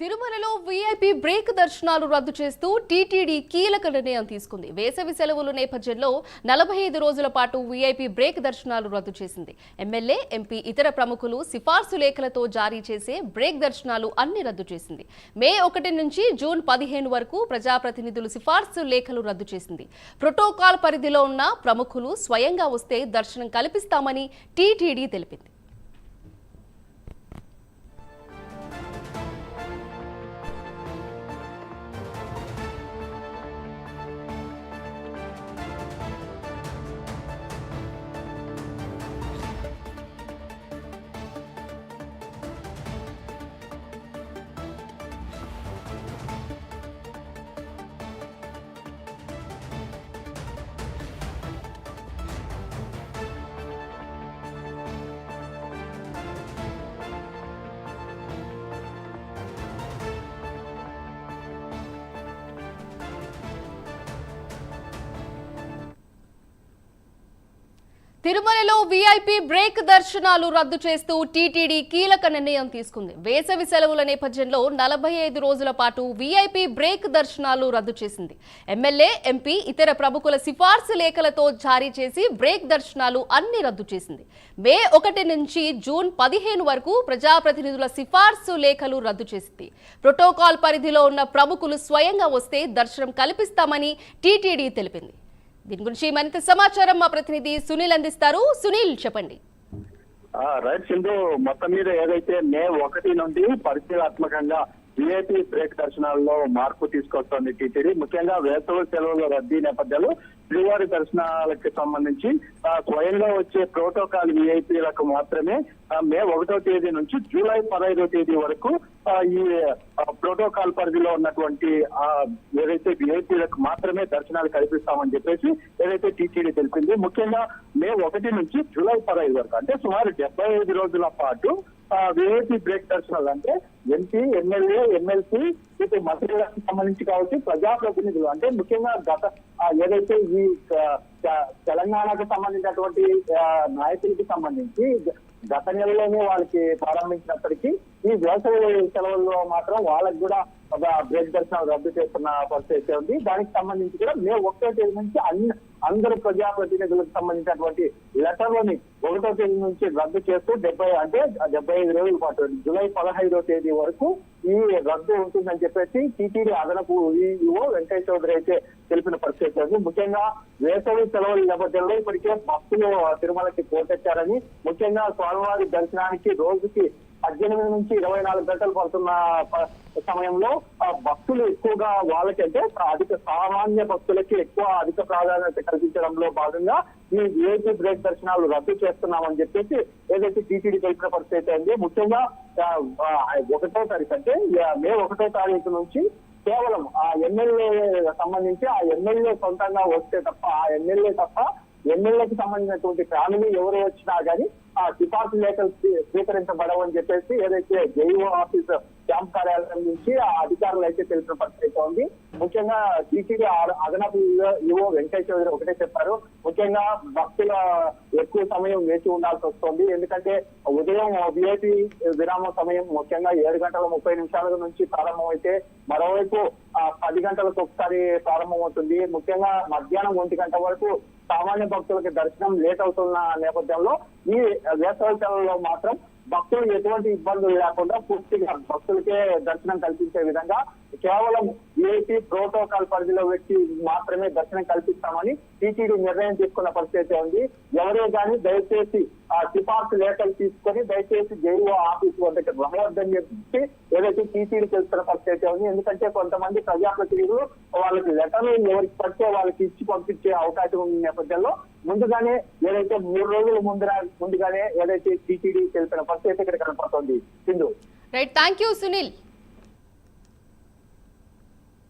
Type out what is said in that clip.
తిరుమలలో VIP break దర్శనాలు రద్దు చేస్తూ టీటీడీ కీలక నిర్ణయం తీసుకుంది. వేసవి సెలవుల నేపథ్యంలో నలభై ఐదు రోజుల పాటు వీఐపీ బ్రేక్ దర్శనాలు రద్దు చేసింది. ఎమ్మెల్యే ఎంపీ ఇతర ప్రముఖులు సిఫార్సు లేఖలతో జారీ చేసే బ్రేక్ దర్శనాలు అన్ని రద్దు చేసింది. మే ఒకటి నుంచి జూన్ పదిహేను వరకు ప్రజాప్రతినిధులు సిఫార్సు లేఖలు రద్దు చేసింది. ప్రోటోకాల్ పరిధిలో ఉన్న ప్రముఖులు స్వయంగా వస్తే దర్శనం కల్పిస్తామని టీటీడీ తెలిపింది. తిరుమలలో వీఐపీ బ్రేక్ దర్శనాలు రద్దు చేస్తూ టీటీడీ కీలక నిర్ణయం తీసుకుంది. వేసవి సెలవుల నేపథ్యంలో నలభై ఐదు రోజుల పాటు వీఐపీ బ్రేక్ దర్శనాలు రద్దు చేసింది. ఎమ్మెల్యే ఎంపీ ఇతర ప్రముఖుల సిఫార్సు లేఖలతో జారీ చేసి బ్రేక్ దర్శనాలు అన్ని రద్దు చేసింది. మే ఒకటి నుంచి జూన్ పదిహేను వరకు ప్రజాప్రతినిధుల సిఫార్సు లేఖలు రద్దు చేసింది. ప్రోటోకాల్ పరిధిలో ఉన్న ప్రముఖులు స్వయంగా వస్తే దర్శనం కల్పిస్తామని టీటీడీ తెలిపింది. దీని గురించి మరింత సమాచారం మా ప్రతినిధి సునీల్ అందిస్తారు. సునీల్ చెప్పండి. రైట్ సింధు మొత్తం మీద ఏదైతే మే ఒకటి నుండి పరిశీలాత్మకంగా విఐపి బ్రేక్ దర్శనాల్లో మార్పు తీసుకొస్తోంది టీటీడీ. ముఖ్యంగా వేసవి సెలవుల రద్దీ నేపథ్యంలో శ్రీవారి దర్శనాలకు సంబంధించి స్వయంగా వచ్చే ప్రోటోకాల్ విఐపీలకు మాత్రమే మే ఒకటో తేదీ నుంచి జూలై పదహైదో తేదీ వరకు ఈ ప్రోటోకాల్ పరిధిలో ఉన్నటువంటి ఆ, ఏదైతే విఐపీలకు మాత్రమే దర్శనాలు కల్పిస్తామని చెప్పేసి ఏదైతే టీటీడీ తెలిపింది ముఖ్యంగా మే ఒకటి నుంచి జూలై పదహైదు వరకు అంటే సుమారు డెబ్బై ఐదు రోజుల పాటు విఐపీ బ్రేక్ దర్శనాలు అంటే ఎంపీ ఎమ్మెల్యే ఎమ్మెల్సీ ఇటు మంత్రులకు సంబంధించి కావచ్చు ప్రజాప్రతినిధులు అంటే ముఖ్యంగా గత ఏదైతే ఈ తెలంగాణకు సంబంధించినటువంటి నాయకులకి సంబంధించి గత నెలలోనే వాళ్ళకి ప్రారంభించినప్పటికీ ఈ వేసవి సెలవుల్లో మాత్రం వాళ్ళకి కూడా ఒక బ్రేక్ దర్శనం రద్దు చేస్తున్న పరిస్థితి అయితే ఉంది. దానికి సంబంధించి కూడా మే ఒకటో తేదీ నుంచి అన్ని అందరు ప్రజాప్రతినిధులకు సంబంధించినటువంటి లెటర్లని ఒకటో తేదీ నుంచి రద్దు చేస్తూ డెబ్బై అంటే డెబ్బై ఐదు రోజుల పాటు జూలై పదహైదో తేదీ వరకు ఈ రద్దు ఉంటుందని చెప్పేసి టీటీడీ అదనపు ఈఓ వెంకయ్య చౌదరి అయితే తెలిపిన పరిస్థితి ఉంది. ముఖ్యంగా వేసవి సెలవుల నేపథ్యంలో ఇప్పటికే భక్తులు తిరుమలకి పోటెచ్చారని ముఖ్యంగా స్వామివారి దర్శనానికి రోజుకి పద్దెనిమిది నుంచి ఇరవై నాలుగు గంటలు పడుతున్న సమయంలో ఆ భక్తులు ఎక్కువగా వాళ్ళకంటే అధిక సామాన్య భక్తులకి ఎక్కువ అధిక ప్రాధాన్యత కల్పించడంలో భాగంగా ఈ విఐపీ బ్రేక్ దర్శనాలు రద్దు చేస్తున్నామని చెప్పేసి ఏదైతే టీటీడీ తెలిపిన పరిస్థితి అయింది ముఖ్యంగా ఒకటో తారీఖు అంటే మే ఒకటో తారీఖు నుంచి కేవలం ఆ ఎమ్మెల్యే సంబంధించి ఆ ఎమ్మెల్యే సొంతంగా వస్తే తప్ప ఆ ఎమ్మెల్యే తప్ప ఎమ్మెల్యేకి సంబంధించినటువంటి ఫ్యామిలీ ఎవరు వచ్చినా కానీ సిఫార్సు లేఖలు స్వీకరించబడవని చెప్పేసి ఏదైతే జైఓ ఆఫీసర్ క్యాంప్ కార్యాలయం నుంచి ఆ అధికారులు అయితే తెలిసిన పరిస్థితి ఉంది. ముఖ్యంగా టీటీడీ అదనపు ఈవో వెంకయ్య చౌదరి ఒకటే చెప్పారు. ముఖ్యంగా భక్తుల ఎక్కువ సమయం వేచి ఉండాల్సి వస్తుంది. ఎందుకంటే ఉదయం విఐపి విరామ సమయం ముఖ్యంగా ఏడు గంటల ముప్పై నిమిషాల నుంచి ప్రారంభమైతే మరోవైపు పది గంటలకు ఒకసారి ప్రారంభమవుతుంది. ముఖ్యంగా మధ్యాహ్నం ఒంటి గంట వరకు సామాన్య భక్తులకి దర్శనం లేట్ అవుతున్న నేపథ్యంలో ఈ వేసవి సెలవులో మాత్రం భక్తులు ఎటువంటి ఇబ్బందులు లేకుండా పూర్తిగా భక్తులకే దర్శనం కల్పించే విధంగా కేవలం ఏపీ ప్రోటోకాల్ పరిధిలో పెట్టి మాత్రమే దర్శనం కల్పిస్తామని టీటీడీ నిర్ణయం తీసుకున్న పరిస్థితి ఉంది. ఎవరే కానీ దయచేసి ఆ సిఫార్సు లేఖలు తీసుకొని దయచేసి జైలు ఆఫీస్ వద్దకి రావద్దని చెప్పి ఏదైతే టీటీడీ తెలుస్తున్న పరిస్థితి ఉంది. ఎందుకంటే కొంతమంది ప్రజాప్రతినిధులు వాళ్ళకి లెటర్లు ఎవరికి పడితే వాళ్ళకి ఇచ్చి పంపించే అవకాశం ఉన్న నేపథ్యంలో ముందుగానే ఏదైతే మూడు రోజుల ముందర ముందుగానే ఏదైతే టీటీడీ తెలిపిన పరిస్థితి ఇక్కడ కనపడుతుంది. Sindhu. Right thank you Sunil